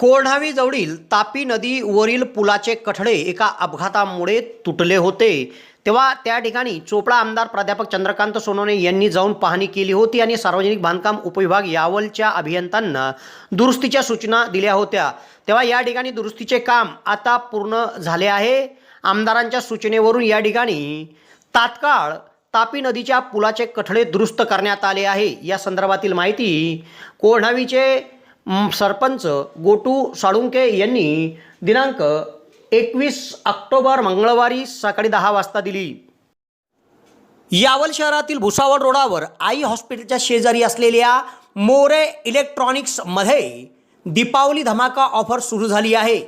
कोढावी जवळील तापी नदीवरील पुलाचे कठडे एका अपघातामुळे तुटले होते. तेव्हा त्या ठिकाणी चोपडा आमदार प्राध्यापक चंद्रकांत सोनवणे यांनी जाऊन पाहणी केली होती आणि सार्वजनिक बांधकाम उपविभाग यावलच्या अभियंत्यांना दुरुस्तीच्या सूचना दिल्या होत्या. तेव्हा या ठिकाणी दुरुस्तीचे काम आता पूर्ण झाले आहे. आमदारांच्या सूचनेवरून या ठिकाणी तात्काळ तापी नदीच्या पुलाचे कठडे दुरुस्त करण्यात आले आहे. या संदर्भातील माहिती कोढावीचे सरपंच गोटू साळुंके यांनी दिनांक एकवीस ऑक्टोबर मंगळवारी सकाळी दहा वाजता दिली. यावल शहरातील भुसावळ रोडावर आई हॉस्पिटलच्या शेजारी असलेल्या मोरे इलेक्ट्रॉनिक्समध्ये दीपावली धमाका ऑफर सुरू झाली आहे.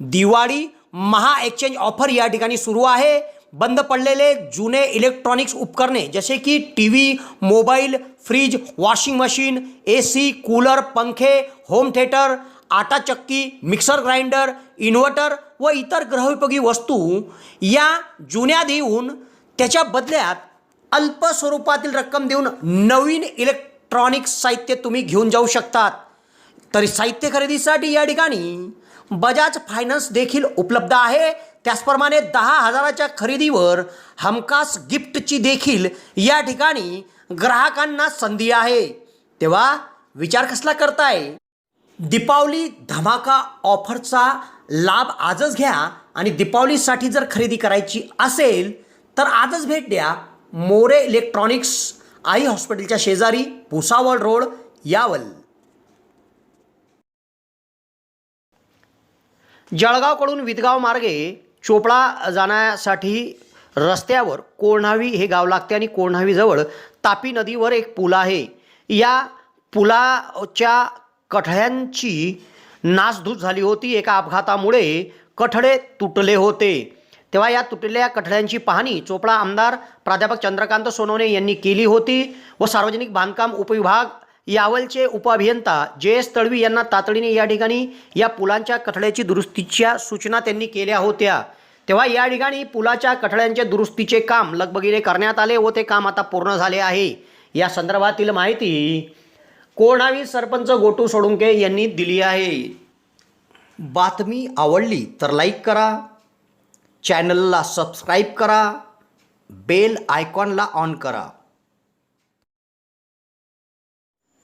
दिवाळी महा एक्सचेंज ऑफर या ठिकाणी सुरू आहे. बंद पडलेले जुने इलेक्ट्रॉनिक्स उपकरणे जसे की T V mobile fridge washing machine A C cooler पंखे होम थिएटर आटा चक्की मिक्सर ग्राइंडर इन्व्हर्टर व इतर ग्रहोपयोगी वस्तू या जुन्या देऊन त्याच्या बदल्यात अल्प स्वरूपातील रक्कम देऊन नवीन इलेक्ट्रॉनिक्स साहित्य तुम्ही घेऊन जाऊ शकतात. तरी साहित्य खरेदीसाठी या ठिकाणी बजाज फायनान्स देखील उपलब्ध आहे. त्याचप्रमाणे दहा हजाराच्या खरेदीवर हमखास गिफ्टची देखील या ठिकाणी ग्राहकांना संधी आहे. तेव्हा विचार कसला करताय? दीपावली धमाका ऑफरचा लाभ आजच घ्या आणि दीपावलीसाठी जर खरेदी करायची असेल तर आजच भेट द्या. मोरे इलेक्ट्रॉनिक्स आई हॉस्पिटलच्या शेजारी भुसावळ रोड यावल. जळगावकडून विदगाव मार्गे चोपडा जाण्यासाठी रस्त्यावर कोणावी हे गाव लागते आणि कोणावीजवळ तापी नदीवर एक पूल आहे. या पुलाच्या कठड्यांची नासधूस झाली होती. एका अपघातामुळे कठडे तुटले होते. तेव्हा या तुटलेल्या कठड्यांची पाहणी चोपडा आमदार प्राध्यापक चंद्रकांत सोनवणे यांनी केली होती व सार्वजनिक बांधकाम उपविभाग यावलचे उपअभियंता जे एस तळवी यांना तातडीने या ठिकाणी या पुलांच्या कठड्याची दुरुस्तीच्या सूचना त्यांनी केल्या होत्या. तेव्हा या ठिकाणी पुलाच्या कठड्यांच्या दुरुस्तीचे काम लगबगीने करण्यात आले व ते काम आता पूर्ण झाले आहे. या संदर्भातील माहिती कोणावी सरपंच गोटू सोडुंके यांनी दिली आहे. बातमी आवडली तर लाईक करा चॅनलला सबस्क्राईब करा बेल आयकॉनला ऑन करा.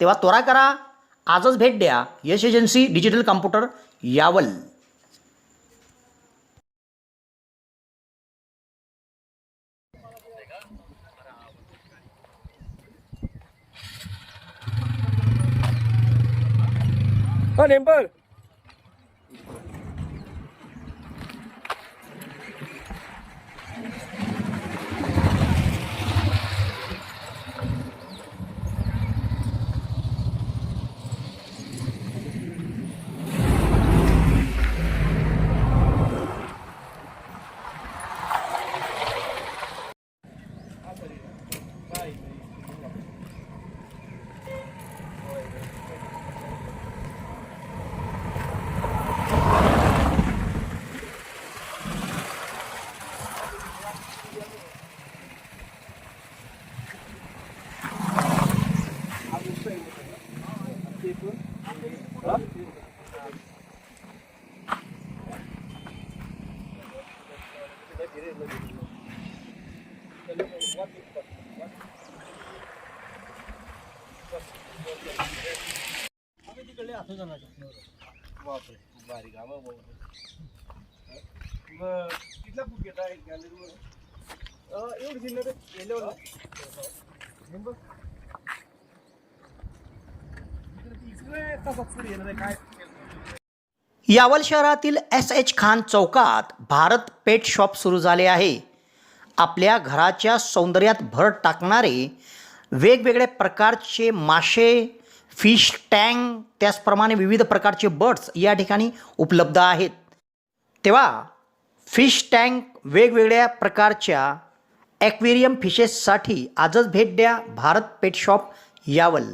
तेव्हा त्वरा करा आजच भेट द्या. Yash agency digital computer Yawal. हा यावल शहरातील एस एच खान चौकात भारत पेट शॉप सुरू झाले आहे. आपल्या घराच्या सौंदर्यात भर टाकणारे वेगवेगळ्या प्रकारचे मासे फिश टँक त्याचप्रमाणे विविध प्रकारचे बर्ड्स या ठिकाणी उपलब्ध आहेत. तेव्हा फिश टँक वेगवेगळ्या प्रकारच्या ॲक्वेरियम फिशेससाठी आजच भेट द्या. Bharat pet shop Yawal.